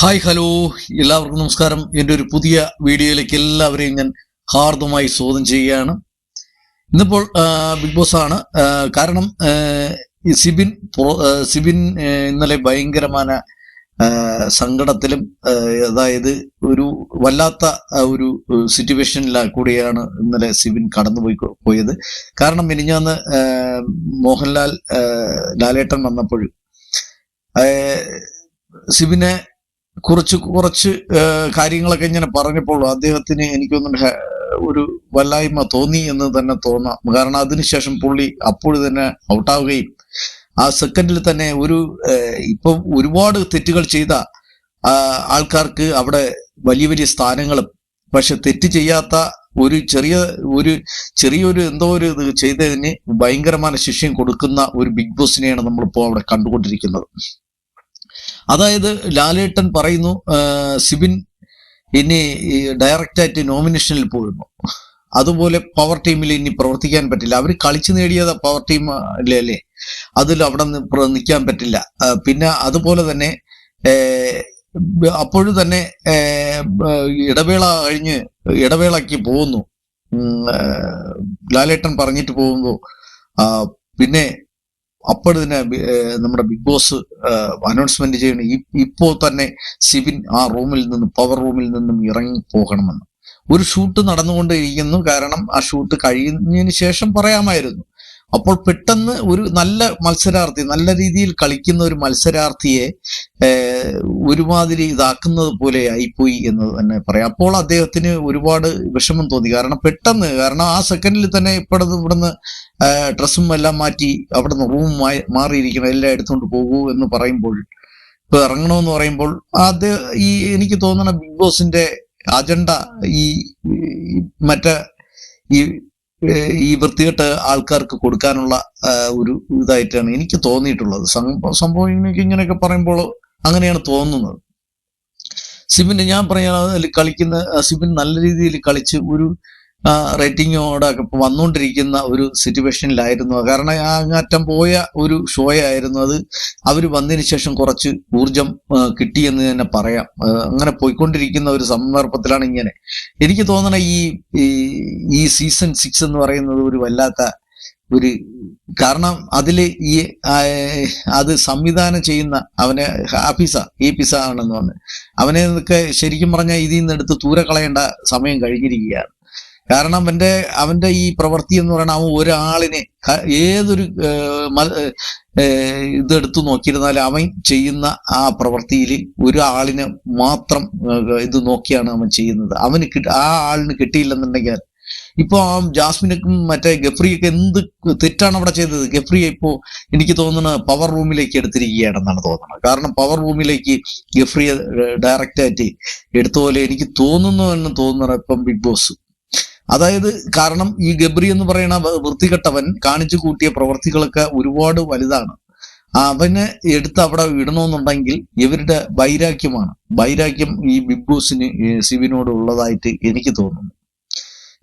Hi hello. എല്ലാവർക്കും നമസ്കാരം. എന്റെ ഒരു പുതിയ വീഡിയോയിലേക്ക് എല്ലാവരെയും ഞാൻ ഹാർദമായി സ്വാഗതം ചെയ്യുകയാണ്. ഇന്നിപ്പോൾ ബിഗ് ബോസ് ആണ്. കാരണം സിബിൻ സിബിൻ ഇന്നലെ ഭയങ്കരമായ സങ്കടത്തിലും അതായത് ഒരു വല്ലാത്ത ഒരു സിറ്റുവേഷനിലാണ് കൂടിയാണ് ഇന്നലെ സിബിൻ കടന്നുപോയി പോയത്. കാരണം മിനിഞ്ഞാന്ന് മോഹൻലാൽ ലാലേട്ടൻ വന്നപ്പോൾ സിബിനെ കുറിച്ച് കുറച്ച് കാര്യങ്ങളൊക്കെ ഇങ്ങനെ പറഞ്ഞപ്പോൾ അദ്ദേഹത്തിന് എനിക്കൊന്നും ഒരു വല്ലായ്മ തോന്നി എന്ന് തന്നെ തോന്നാം. കാരണം അതിനുശേഷം പുള്ളി അപ്പോൾ തന്നെ ഔട്ടാവുകയും ആ സെക്കൻഡിൽ തന്നെ ഒരു ഇപ്പം ഒരുപാട് തെറ്റുകൾ ചെയ്ത ആൾക്കാർക്ക് അവിടെ വലിയ വലിയ സ്ഥാനങ്ങളും പക്ഷെ തെറ്റ് ചെയ്യാത്ത ഒരു ചെറിയ ഒരു ചെറിയൊരു എന്തോ ഒരു ഇത് ചെയ്തതിന് ഭയങ്കരമായ ശിക്ഷയും കൊടുക്കുന്ന ഒരു ബിഗ് ബോസിനെയാണ് നമ്മളിപ്പോൾ അവിടെ കണ്ടുകൊണ്ടിരിക്കുന്നത്. അതായത് ലാലേട്ടൻ പറയുന്നു സിബിൻ ഇനി ഡയറക്റ്റായിട്ട് നോമിനേഷനിൽ പോകുന്നു. അതുപോലെ പവർ ടീമിൽ ഇനി പ്രവർത്തിക്കാൻ പറ്റില്ല. അവർ കളിച്ചു നേടിയത് പവർ ടീം അല്ലേ അല്ലേ? അതിൽ അവിടെ നിൽക്കാൻ പറ്റില്ല. പിന്നെ അതുപോലെ തന്നെ അപ്പോഴും തന്നെ ഇടവേള കഴിഞ്ഞ് ഇടവേളയ്ക്ക് പോകുന്നു. ലാലേട്ടൻ പറഞ്ഞിട്ട് പോകുമ്പോൾ പിന്നെ അപ്പോൾ തന്നെ നമ്മുടെ ബിഗ് ബോസ് അനൗൺസ്മെന്റ് ചെയ്യണം ഇപ്പോൾ തന്നെ സിബിൻ ആ റൂമിൽ നിന്നും പവർ റൂമിൽ നിന്നും ഇറങ്ങി പോകണമെന്ന് ഒരു ഷൂട്ട് നടന്നുകൊണ്ടിരിക്കുന്നു കാരണം ആ ഷൂട്ട് കഴിയുന്നതിന് ശേഷം പറയാമായിരുന്നു. അപ്പോൾ പെട്ടെന്ന് ഒരു നല്ല മത്സരാർത്ഥി നല്ല രീതിയിൽ കളിക്കുന്ന ഒരു മത്സരാർത്ഥിയെ ഒരുമാതിരി ഇതാക്കുന്നത് പോലെ ആയിപ്പോയി എന്ന് തന്നെ പറയാം. അപ്പോൾ അദ്ദേഹത്തിന് ഒരുപാട് വിഷമം തോന്നി. കാരണം പെട്ടെന്ന് കാരണം ആ സെക്കൻഡിൽ തന്നെ ഇപ്പോഴത് ഇവിടുന്ന് ഡ്രസ്സും എല്ലാം മാറ്റി അവിടുന്ന് റൂം മാറിയിരിക്കണം എല്ലാം എടുത്തുകൊണ്ട് പോകൂ എന്ന് പറയുമ്പോൾ ഇപ്പൊ ഇറങ്ങണമെന്ന് പറയുമ്പോൾ അത് ഈ എനിക്ക് തോന്നണ ബിഗ് ബോസിന്റെ അജണ്ട ഈ മറ്റേ ഈ ഈ വൃത്തികെട്ട ആൾക്കാർക്ക് കൊടുക്കാനുള്ള ഒരു ഇതായിട്ടാണ് എനിക്ക് തോന്നിയിട്ടുള്ളത്. സംഭവം ഇങ്ങനെ- ഇങ്ങനെയൊക്കെ പറയുമ്പോൾ അങ്ങനെയാണ് തോന്നുന്നത്. സിബിന് ഞാൻ പറയാൻ കളിക്കുന്ന സിബിൻ നല്ല രീതിയിൽ കളിച്ച് ഒരു റേറ്റിങ്ങോടെ ഒക്കെ വന്നുകൊണ്ടിരിക്കുന്ന ഒരു സിറ്റുവേഷനിലായിരുന്നു. കാരണം അങ്ങാറ്റം പോയ ഒരു ഷോയായിരുന്നു. അത് അവർ വന്നതിന് ശേഷം കുറച്ച് ഊർജം കിട്ടി കിട്ടിയെന്ന് തന്നെ പറയാം. അങ്ങനെ പോയിക്കൊണ്ടിരിക്കുന്ന ഒരു സന്ദർഭത്തിലാണ് ഇങ്ങനെ. എനിക്ക് തോന്നണ ഈ ഈ- സീസൺ സിക്സ് എന്ന് പറയുന്നത് ഒരു വല്ലാത്ത ഒരു കാരണം അതിൽ ഈ അത് സംവിധാനം ചെയ്യുന്ന അവനെ ഹാഫിസ ഈ പിസ ആണെന്ന് പറഞ്ഞു അവനെ ശരിക്കും പറഞ്ഞാൽ ഇതിൽ നിന്ന് എടുത്ത് ദൂരെ കളയേണ്ട സമയം കഴിഞ്ഞിരിക്കുകയാണ്. കാരണം അവന്റെ അവന്റെ ഈ പ്രവൃത്തി എന്ന് പറയുന്നത് അവൻ ഒരാളിനെ ഏതൊരു ഇതെടുത്തു നോക്കിയിരുന്നാലും അവൻ ചെയ്യുന്ന ആ പ്രവൃത്തിയിൽ ഒരാളിനെ മാത്രം ഇത് നോക്കിയാണ് അവൻ ചെയ്യുന്നത്. അവന് ആ ആളിന് കിട്ടിയില്ലെന്നുണ്ടെങ്കിൽ ഇപ്പൊ ആ ജാസ്മിനക്കും മറ്റേ ഗഫ്രിയൊക്കെ എന്ത് തെറ്റാണ് അവിടെ ചെയ്തത്? ഗഫ്രിയെ ഇപ്പോ എനിക്ക് തോന്നുന്നത് പവർ റൂമിലേക്ക് എടുത്തിരിക്കുകയാണെന്നാണ് തോന്നുന്നത്. കാരണം പവർ റൂമിലേക്ക് ഗഫ്രിയെ ഡയറക്റ്റ് ആയിട്ട് എടുത്ത പോലെ എനിക്ക് തോന്നുന്നു എന്ന് തോന്നുന്നത് ഇപ്പം ബിഗ് ബോസ്. അതായത് കാരണം ഈ ഗബ്രി എന്ന് പറയുന്ന വൃത്തികെട്ടവൻ കാണിച്ചു കൂട്ടിയ പ്രവർത്തികളൊക്കെ ഒരുപാട് വലുതാണ്. അവനെ എടുത്ത് അവിടെ ഇടണമെന്നുണ്ടെങ്കിൽ ഇവരുടെ വൈരാഗ്യമാണ്. വൈരാഗ്യം ഈ ബിഗ് ബോസിന് സിവിനോട് ഉള്ളതായിട്ട് എനിക്ക് തോന്നുന്നു.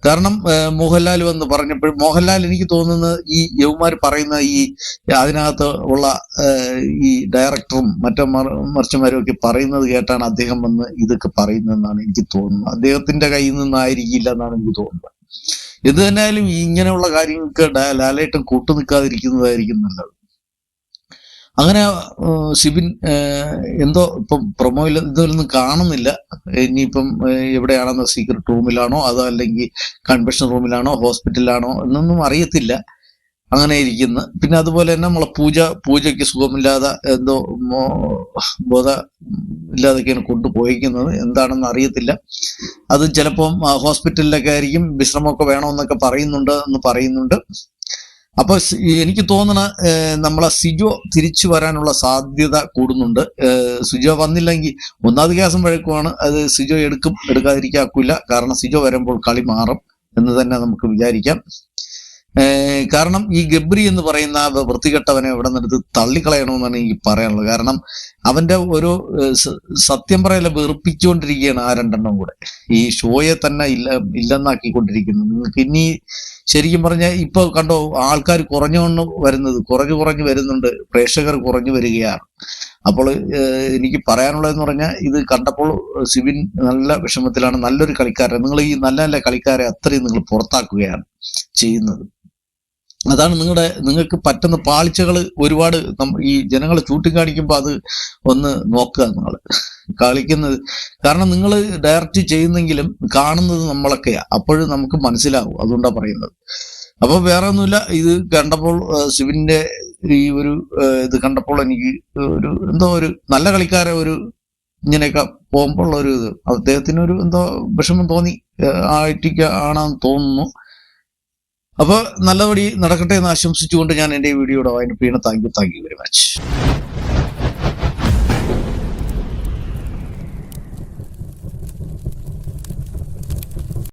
കാരണം മോഹൻലാൽ വന്ന് പറഞ്ഞപ്പോൾ മോഹൻലാൽ എനിക്ക് തോന്നുന്നത് ഈ യവന്മാർ പറയുന്ന ഈ അതിനകത്ത് ഉള്ള ഈ ഡയറക്ടറും മറ്റു മറിച്ചുമാരും ഒക്കെ പറയുന്നത് കേട്ടാണ് അദ്ദേഹം വന്ന് ഇതൊക്കെ പറയുന്നതെന്നാണ് എനിക്ക് തോന്നുന്നത്. അദ്ദേഹത്തിന്റെ കയ്യിൽ നിന്നായിരിക്കില്ല എന്നാണ് എനിക്ക് തോന്നുന്നത്. എന്ത് തന്നെയായാലും ഈ ഇങ്ങനെയുള്ള കാര്യങ്ങൾക്ക് ലാലേട്ടൻ കൂട്ടു നിൽക്കാതിരിക്കുന്നതായിരിക്കും നല്ലത്. അങ്ങനെ സിബിൻ എന്തോ ഇപ്പം പ്രൊമോയിൽ ഇതൊന്നും കാണുന്നില്ല. ഇനിയിപ്പം എവിടെയാണെന്ന് സീക്രട്ട് റൂമിലാണോ അതോ അല്ലെങ്കിൽ കൺവെൻഷൻ റൂമിലാണോ ഹോസ്പിറ്റലിലാണോ എന്നൊന്നും അറിയത്തില്ല. അങ്ങനെ ഇരിക്കുന്നു. പിന്നെ അതുപോലെ തന്നെ നമ്മളെ പൂജ പൂജയ്ക്ക് സുഖമില്ലാതെ എന്തോ ബോധ ഇല്ലാതൊക്കെയാണ് കൊണ്ടുപോയിക്കുന്നത് എന്താണെന്ന് അറിയത്തില്ല. അത് ചിലപ്പം ഹോസ്പിറ്റലിലൊക്കെ ആയിരിക്കും വിശ്രമമൊക്കെ വേണമെന്നൊക്കെ പറയുന്നുണ്ട് എന്ന് പറയുന്നുണ്ട്. അപ്പൊ എനിക്ക് തോന്നണ നമ്മളെ സിജോ തിരിച്ചു വരാനുള്ള സാധ്യത കൂടുന്നുണ്ട്. സിജോ വന്നില്ലെങ്കിൽ ഒന്നാമത് കേസം വഴക്കുമാണ് അത് സിജോ എടുക്കും എടുക്കാതിരിക്കാക്കൂല കാരണം സിജോ വരുമ്പോൾ കളി മാറും എന്ന് തന്നെ നമുക്ക് വിചാരിക്കാം. കാരണം ഈ ഗബ്രി എന്ന് പറയുന്ന വൃത്തികെട്ടവനെ ഇവിടെ നിന്നെടുത്ത് തള്ളിക്കളയണമെന്നാണ് എനിക്ക് പറയാനുള്ളത്. കാരണം അവന്റെ ഒരു സത്യം പറയല വെറുപ്പിച്ചുകൊണ്ടിരിക്കുകയാണ് ആ രണ്ടെണ്ണം കൂടെ. ഈ ഷോയെ തന്നെ ഇല്ല ഇല്ലെന്നാക്കിക്കൊണ്ടിരിക്കുന്നു. നിങ്ങൾക്ക് ഇനി ശരിക്കും പറഞ്ഞാൽ ഇപ്പൊ കണ്ടോ ആൾക്കാർ കുറഞ്ഞുകൊണ്ട് വരുന്നത് കുറഞ്ഞു കുറഞ്ഞു വരുന്നുണ്ട് പ്രേക്ഷകർ കുറഞ്ഞു വരികയാണ്. അപ്പോൾ എനിക്ക് പറയാനുള്ളതെന്ന് പറഞ്ഞാൽ ഇത് കണ്ടപ്പോൾ സിബിൻ നല്ല വിഷമത്തിലാണ് നല്ലൊരു കളിക്കാരൻ നിങ്ങൾ ഈ നല്ല നല്ല കളിക്കാരെ അത്രയും നിങ്ങൾ പുറത്താക്കുകയാണ് ചെയ്യുന്നത്. അതാണ് നിങ്ങളുടെ നിങ്ങൾക്ക് പറ്റുന്ന പാളിച്ചകൾ ഒരുപാട് ഈ ജനങ്ങളെ ചൂണ്ടിക്കാണിക്കുമ്പോൾ അത് ഒന്ന് നോക്കുക നിങ്ങൾ കളിക്കുന്നത്. കാരണം നിങ്ങൾ ഡയറക്റ്റ് ചെയ്യുന്നെങ്കിലും കാണുന്നത് നമ്മളൊക്കെയാണ് അപ്പോഴും നമുക്ക് മനസ്സിലാവും. അതുകൊണ്ടാണ് പറയുന്നത്. അപ്പൊ വേറെ ഒന്നുമില്ല ഇത് കണ്ടപ്പോൾ ശിവന്റെ ഈ ഒരു ഇത് കണ്ടപ്പോൾ എനിക്ക് ഒരു എന്തോ ഒരു നല്ല കളിക്കാരെ ഒരു ഇങ്ങനെയൊക്കെ പോകുമ്പോൾ ഒരു ഇത്. അദ്ദേഹത്തിന് ഒരു എന്തോ വിഷമം തോന്നി. ആയിട്ടിക്ക ആണെന്ന് തോന്നുന്നു. അപ്പോൾ നല്ലപടി നടക്കട്ടെ എന്ന് ആശംസിച്ചുകൊണ്ട് ഞാൻ എന്റെ ഈ വീഡിയോയുടെ വായന thank you thank you very much